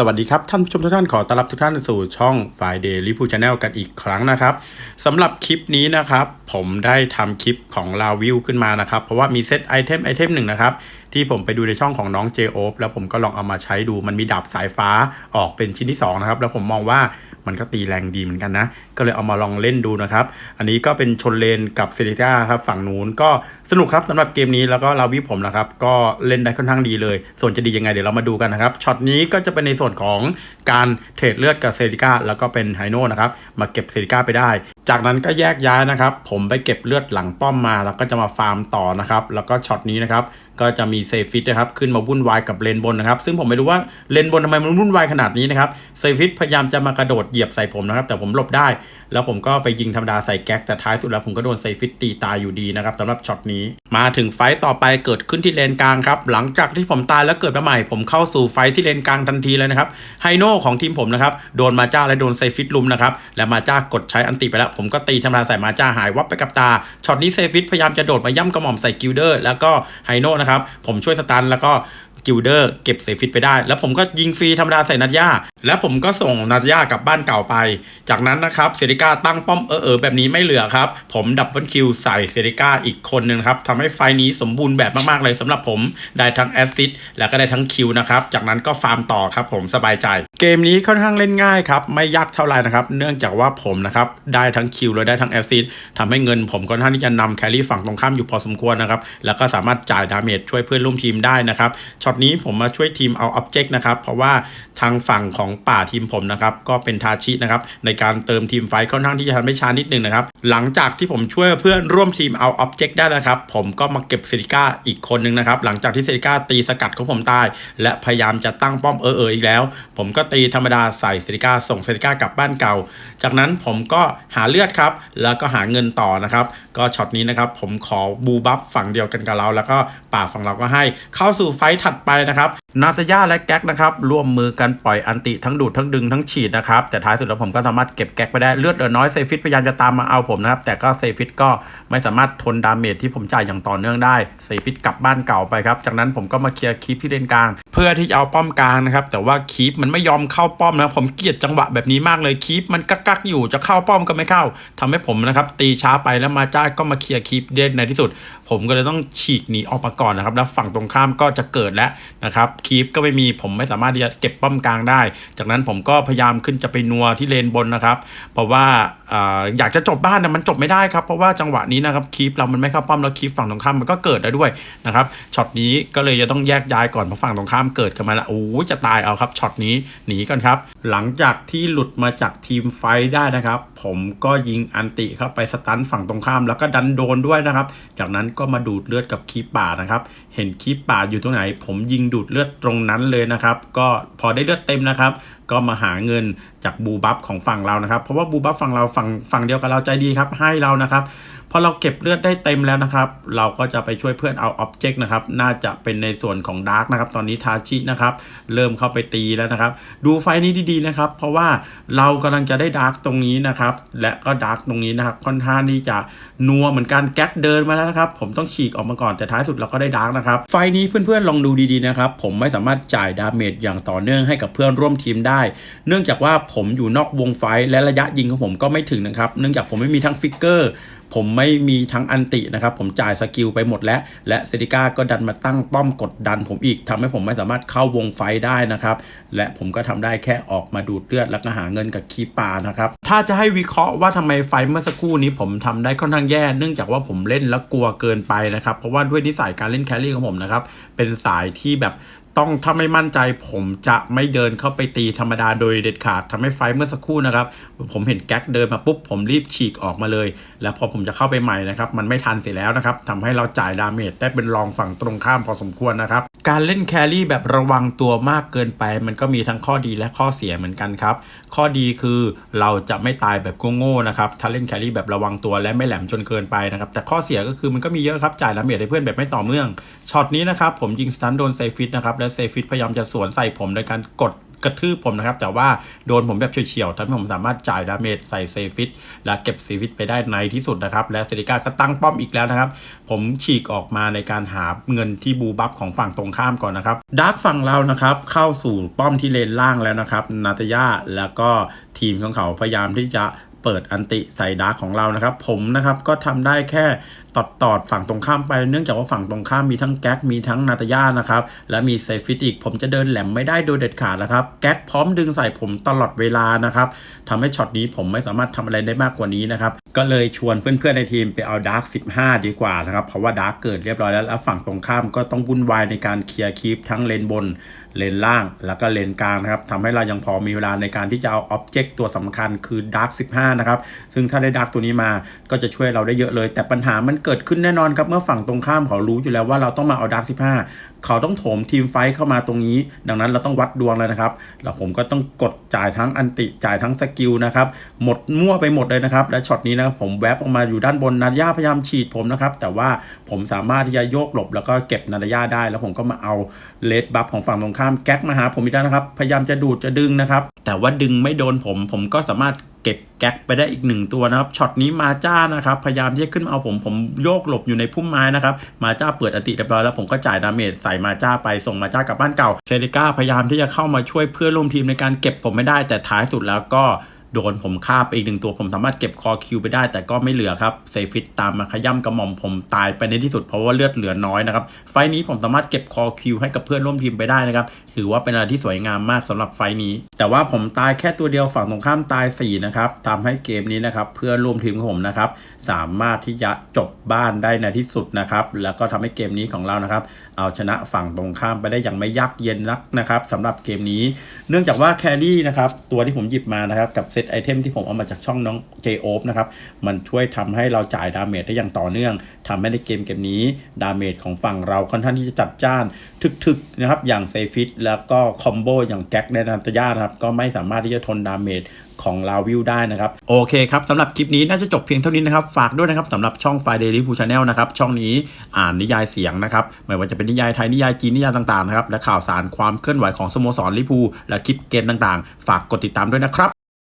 สวัสดีครับ ท่านผู้ชมทุกท่านขอต้อนรับทุกท่านสู่ช่อง Friday r e v i e w Channel กันอีกครั้งนะครับสำหรับคลิปนี้นะครับ ผมได้ทำคลิปของลาวิวขึ้นมานะครับ เพราะว่ามีเซตไอเทมไอเทมหนึ่งนะครับ ที่ผมไปดูในช่องของน้องเจโอฟแล้วผมก็ลองเอามาใช้ดูมันมีดาบสายฟ้าออกเป็นชิ้นที่ 2 นะครับ แล้วผมมองว่า มันก็ตีแรงดีเหมือนกันนะ ก็เลยเอามาลองเล่นดูนะครับ อันนี้ก็เป็นชนเลนกับเซริต้าครับฝั่งนู้นก็สนุกครับสำหรับเกมนี้แล้วก็ลาวิผมนะครับ ก็เล่นได้ค่อนข้างดีเลย ส่วนจะดียังไงเดี๋ยวเรามาดูกันนะครับช็อตนี้ก็จะเป็นในส่วนของการเทรดเลือดกับเซริก้าแล้วก็เป็นไฮโน่นะครับมาเก็บเซริก้าไปได้ จากนั้นก็แยกย้ายนะครับ ผมไปเก็บเลือดหลังป้อมมา แล้วก็จะมาฟาร์มต่อนะครับแล้วก็ช็อตนี้นะครับก็จะมีเซฟิตนะครับขึ้นมาวุ่นวายกับเลนบนนะครับ ซึ่งผมไม่รู้ว่าเลนบนทำไมมันวุ่นวายขนาดนี้นะครับเซฟิตพยายามจะมากระโดดเหยียบใส่ผมนะครับ แต่ผมหลบได้ แล้วผมก็ไปยิงธรรมดาใส่แก๊กแต่ท้ายสุดแล้วผมก็โดนเซฟิตตีตายอยู่ดีนะครับสำหรับช็อตนี้ มาถึงไฟต์ต่อไปเกิดขึ้นที่เลนกลางครับหลังจากที่ผมตายแล้วเกิดมาใหม่ ผมเข้าสู่ไฟที่เลนกลางทันทีเลยนะครับไฮโน่ของทีมผมนะครับโดนมาจ้าและโดนเซฟิตลุมนะครับและมาจ้ากดใช้อันติไปแล้วผมก็ตีธรรมดาใส่มาจ้าหายวับไปกับตาช็อตนี้เซฟิตพยายามจะโดดมาย่ำกระหม่อมใส่กิลเดอร์ แล้วก็ไฮโน่นะครับผมช่วยสตันแล้วก็ กิลเดอร์เก็บเซฟิตไปได้ แล้วผมก็ยิงฟรีธรรมดาใส่นัดย่า แล้วผมก็ส่งนัดย่ากลับบ้านเก่าไป จากนั้นนะครับเซริก้าตั้งป้อมเออเออแบบนี้ไม่เหลือครับ ผมดับเบิลคิวใส่เซริก้าอีกคนนึงครับทำให้ไฟนี้สมบูรณ์แบบมากๆเลยสำหรับผมได้ทั้งแอสซิสแล้วก็ได้ทั้งคิวนะครับ จากนั้นก็ฟาร์มต่อครับผมสบายใจ เกมนี้ค่อนข้างเล่นง่ายครับ ไม่ยากเท่าไหร่นะครับ เนื่องจากว่าผมนะครับ ได้ทั้งคิวและได้ทั้งแอซิสทำให้เงินผมค่อนข้างที่จะนำแครี่ฝั่งตรงข้ามอยู่พอสมควรนะครับ แล้วก็สามารถจ่ายดาเมจช่วยเพื่อนร่วมทีมได้นะครับช็อตนี้ผมมาช่วยทีมเอาอ็อบเจกต์นะครับ เพราะว่าทางฝั่งของป่าทีมผมนะครับ ก็เป็นทาชินะครับ ในการเติมทีมไฟค่อนข้างที่จะทำให้ช้านิดนึงนะครับ หลังจากที่ผมช่วยเพื่อนร่วมทีมเอาอ็อบเจกต์ได้นะครับ ผมก็มาเก็บเซริก้าอีกคนนึงนะครับ หลังจากที่เซริก้าตีสกัดของผมตาย และพยายามจะตั้งป้อมเออเอออีกแล้ว ผมก็ตีธรรมดาใส่เซติก้าส่งเซติก้ากลับบ้านเก่า จากนั้นผมก็หาเลือดครับ แล้วก็หาเงินต่อนะครับ ก็ช็อตนี้นะครับผมขอบูบัฟฝั่งเดียวกันกับเรา แล้วก็ป่าฝั่งเราก็ให้เข้าสู่ไฟท์ถัดไปนะครับนาตาย่าและแก๊กนะครับร่วมมือกันปล่อยอันติทั้งดูดทั้งดึงทั้งฉีดนะครับแต่ท้ายสุดแล้วผมก็สามารถเก็บแก๊กไปได้เลือดเหลือน้อยเซฟิตพยายามจะตามมาเอาผมนะครับแต่ก็เซฟิตก็ไม่สามารถทนดาเมจที่ผมจ่ายอย่างต่อเนื่องได้เซฟิตกลับบ้านเก่าไปครับจากนั้นผมก็มาเคลียร์คีปที่เลนกลาง เพื่อที่จะเอาป้อมกลางนะครับแต่ว่าคีปมันไม่ยอมเข้าป้อมนะผมเกลียดจังหวะแบบนี้มากเลยคีปมันกักกักอยู่จะเข้าป้อมก็ไม่เข้าทำให้ผมนะครับตีช้าไปแล้วมาจ้าก็มาเคลียร์คีปเด่นในที่สุด ผมก็เลยต้องฉีกหนีออกมาก่อนนะครับแล้วฝั่งตรงข้ามก็จะเกิดแล้วนะครับคีปก็ไม่มีผมไม่สามารถที่จะเก็บป้อมกลางได้ จากนั้นผมก็พยายามขึ้นจะไปนัวที่เลนบนนะครับ เพราะว่าออยากจะจบบ้านแต่มันจบไม่ได้ครับ เพราะว่าจังหวะนี้นะครับคีปเรามันไม่เข้าป้อมแล้วคีปฝั่งตรงข้ามมันก็เกิดได้ด้วยนะครับช็อตนี้ก็เลยจะต้องแยกย้ายก่อนเพราะฝั่งตรงข้ามเกิดกันมาแล้วโอ้จะตายเอาครับช็อตนี้หนีก่อนครับ หลังจากที่หลุดมาจากทีมไฟได้นะครับ ผมก็ยิงอันติเข้าไปสตันฝั่งตรงข้ามแล้วก็ดันโดนด้วยนะครับ จากนั้นก็มาดูดเลือดกับคีปป่านะครับ เห็นคีปป่าอยู่ตรงไหน ผมยิงดูดเลือดตรงนั้นเลยนะครับ ก็พอได้เลือดเต็มนะครับ ก็มาหาเงินจากบูบัฟของฝั่งเรานะครับ เพราะว่าบูบัฟฝั่งเราฝั่งฝั่งเดียวกับเราใจดีครับให้เรานะครับ พอเราเก็บเลือดได้เต็มแล้วนะครับ เราก็จะไปช่วยเพื่อนเอาอ็อบเจกต์นะครับ น่าจะเป็นในส่วนของดาร์กนะครับ ตอนนี้ทาชินะครับ เริ่มเข้าไปตีแล้วนะครับ ดูไฟนี้ดีๆนะครับ เพราะว่าเรากำลังจะได้ดาร์กตรงนี้นะครับ และก็ดาร์กตรงนี้นะครับ ค่อนข้างที่จะนัวเหมือนกันแก๊กเดินมาแล้วนะครับ ผมต้องฉีกออกมาก่อนแต่ท้ายสุดเราก็ได้ดาร์กนะครับ ไฟนี้เพื่อนๆลองดูดีๆนะครับ ผมไม่สามารถจ่ายดาเมจอย่างต่อเนื่องให้กับเพื่อนร่วมทีมได้ เนื่องจากว่าผมอยู่นอกวงไฟและระยะยิงของผมก็ไม่ถึงนะครับ เนื่องจากผมไม่มีทั้งฟิกเกอร์ ผมไม่มีทั้งอันตินะครับ ผมจ่ายสกิลไปหมดแล้ว และเซติก้าก็ดันมาตั้งป้อมกดดัน ผมอีกทำให้ผมไม่สามารถเข้าวงไฟได้นะครับ และผมก็ทำได้แค่ออกมาดูดเลือดแล้วก็หาเงินกับคีปานะครับ ถ้าจะให้วิเคราะห์ว่าทำไมไฟเมื่อสักครู่นี้ผมทำได้ค่อนข้างแย่ เนื่องจากว่าผมเล่นแล้วกลัวเกินไปนะครับ เพราะว่าด้วยนิสัยการเล่นแครี่ของผมนะครับ เป็นสายที่แบบ ต้องถ้าไม่มั่นใจผมจะไม่เดินเข้าไปตีธรรมดาโดยเด็ดขาดทำให้ไฟเมื่อสักครู่นะครับ ผมเห็นแก๊กเดินมาปุ๊บผมรีบฉีกออกมาเลย แล้วพอผมจะเข้าไปใหม่นะครับ มันไม่ทันเสียแล้วนะครับทำให้เราจ่ายดาเมจได้เป็นรองฝั่งตรงข้ามพอสมควรนะครับ การเล่นแครี่แบบระวังตัวมากเกินไป มันก็มีทั้งข้อดีและข้อเสียเหมือนกันครับ ข้อดีคือเราจะไม่ตายแบบโง่ๆนะครับ ถ้าเล่นแครี่แบบระวังตัวและไม่แหลมจนเกินไปนะครับ แต่ข้อเสียก็คือมันก็มีเยอะครับ จ่ายดาเมจให้เพื่อนแบบไม่ต่อเนื่อง ช็อตนี้นะครับผมยิงสตันโดนเซฟิตนะครับ และเซฟิตพยายามจะสวนใส่ผมโดยการกด กระทืบผมนะครับ แต่ว่าโดนผมแบบเฉียวๆทำให้ผมสามารถจ่ายดาเมจใส่เซฟิตและเก็บเซฟิตไปได้ในที่สุดนะครับ และเซริก้าก็ตั้งป้อมอีกแล้วนะครับ ผมฉีกออกมาในการหาเงินที่บูบัฟของฝั่งตรงข้ามก่อนนะครับดาร์กฝั่งเรานะครับ เข้าสู่ป้อมที่เลนล่างแล้วนะครับนาตาย่าแล้วก็ทีมของเขาพยายามที่จะเปิดอันติใส่ดาร์กของเรานะครับ ผมนะครับก็ทำได้แค่ ตอดตอดฝั่งตรงข้ามไป เนื่องจากว่าฝั่งตรงข้ามมีทั้งแก๊กมีทั้งนาตาย่านะครับ และมีเซฟิตอีก ผมจะเดินแหลมไม่ได้โดยเด็ดขาดนะครับ แก๊กพร้อมดึงใส่ผมตลอดเวลานะครับทำให้ช็อตนี้ผมไม่สามารถทำอะไรได้มากกว่านี้นะครับ ก็เลยชวนเพื่อนๆในทีมไปเอาดาร์ก15 ดีกว่านะครับ เพราะว่าดาร์กเกิดเรียบร้อยแล้ว แล้วฝั่งตรงข้ามก็ต้องวุ่นวายในการเคลียร์คีปทั้งเลนบนเลนล่าง แล้วก็เลนกลางนะครับทำให้เรายังพอมีเวลาในการที่จะเอาอ็อบเจกต์ตัวสำคัญคือดาร์ก15 นะครับ ซึ่งถ้าได้ดาร์กตัวนี้มาก็จะช่วยเราได้เยอะเลย แต่ปัญหามันเเกิดขึ้นแน่นอนครับ เมื่อฝั่งตรงข้ามเขารู้อยู่แล้วว่าเราต้องมาเอาดาร์ก15เขาต้องโถมทีมไฟเข้ามาตรงนี้ ดังนั้นเราต้องวัดดวงเลยนะครับแล้วผมก็ต้องกดจ่ายทั้งอันติจ่ายทั้งสกิลนะครับหมดมั่วไปหมดเลยนะครับ และช็อตนี้นะผมแวบออกมาอยู่ด้านบนนาดยาพยายามฉีดผมนะครับ แต่ว่าผมสามารถที่จะโยกหลบแล้วก็เก็บนาดยาได้ แล้วผมก็มาเอาเลดบัฟของฝั่งตรงข้ามแก๊กมาหาผมอีกแล้วนะครับ พยายามจะดูดจะดึงนะครับ แต่ว่าดึงไม่โดนผม ผมก็สามารถ เก็บแก๊กไปได้อีกหนึ่งตัวนะครับช็อตนี้มาจ้านะครับพยายามที่จะขึ้นมาเอาผมผมโยกหลบอยู่ในพุ่มไม้นะครับมาจ้าเปิดอัติเรียบร้อยแล้วผมก็จ่ายดาเมจใส่มาจ้าไปส่งมาจ้ากลับบ้านเก่าเซริก้าพยายามที่จะเข้ามาช่วยเพื่อนร่วมทีมในการเก็บผมไม่ได้แต่ท้ายสุดแล้วก็ โดนผมฆ่าไปอีกหนึ่งตัวผมสามารถเก็บคอคิวไปได้ แต่ก็ไม่เหลือครับเซฟิตตามมาขย่ำกระหม่อมผมตายไปในที่สุดเพราะว่าเลือดเหลือน้อยนะครับ ไฟนี้ผมสามารถเก็บคอคิวให้กับเพื่อนร่วมทีมไปได้นะครับ ถือว่าเป็นอะไรที่สวยงามมากสำหรับไฟนี้ แต่ว่าผมตายแค่ตัวเดียวฝั่งตรงข้ามตาย4นะครับทำให้เกมนี้นะครับเพื่อนร่วมทีมของผมนะครับสามารถที่จะจบบ้านได้ในที่สุดนะครับแล้วก็ทำให้เกมนี้ของเรานะครับเอาชนะฝั่งตรงข้ามไปได้อย่างไม่ยากเย็นนักนะครับสำหรับเกมนี้ เนื่องจากว่าแครี่นะครับตัวที่ผมหยิบมานะครับกับเซตไอเทมที่ผมเอามาจากช่องน้อง j o p นะครับ มันช่วยทำให้เราจ่ายดาเมจได้อย่างต่อเนื่องทำให้ในเกมเกมนี้ดาเมจของฝั่งเราค่อนข้างที่จะจัดจ้านทึกๆนะครับ อย่างเซฟิตแล้วก็คอมโบอย่างแก๊กในนันตยานะครับ ก็ไม่สามารถที่จะทนดาเมจของลาวิวได้นะครับ โอเคครับสำหรับคลิปนี้น่าจะจบเพียงเท่านี้นะครับ ฝากด้วยนะครับสำหรับช่อง f i d a i l y p o o Channel นะครับ ช่องนี้อ่านนิยายเสียงนะครับไม่ว่าจะเป็นนิยายไทย นิยายจีน นิยายต่างๆนะครับ และข่าวสารความเคลื่อนไหวของสโมสรลิพูและคลิปเกมต่างๆ ฝากกดติดตามด้วยนะครับ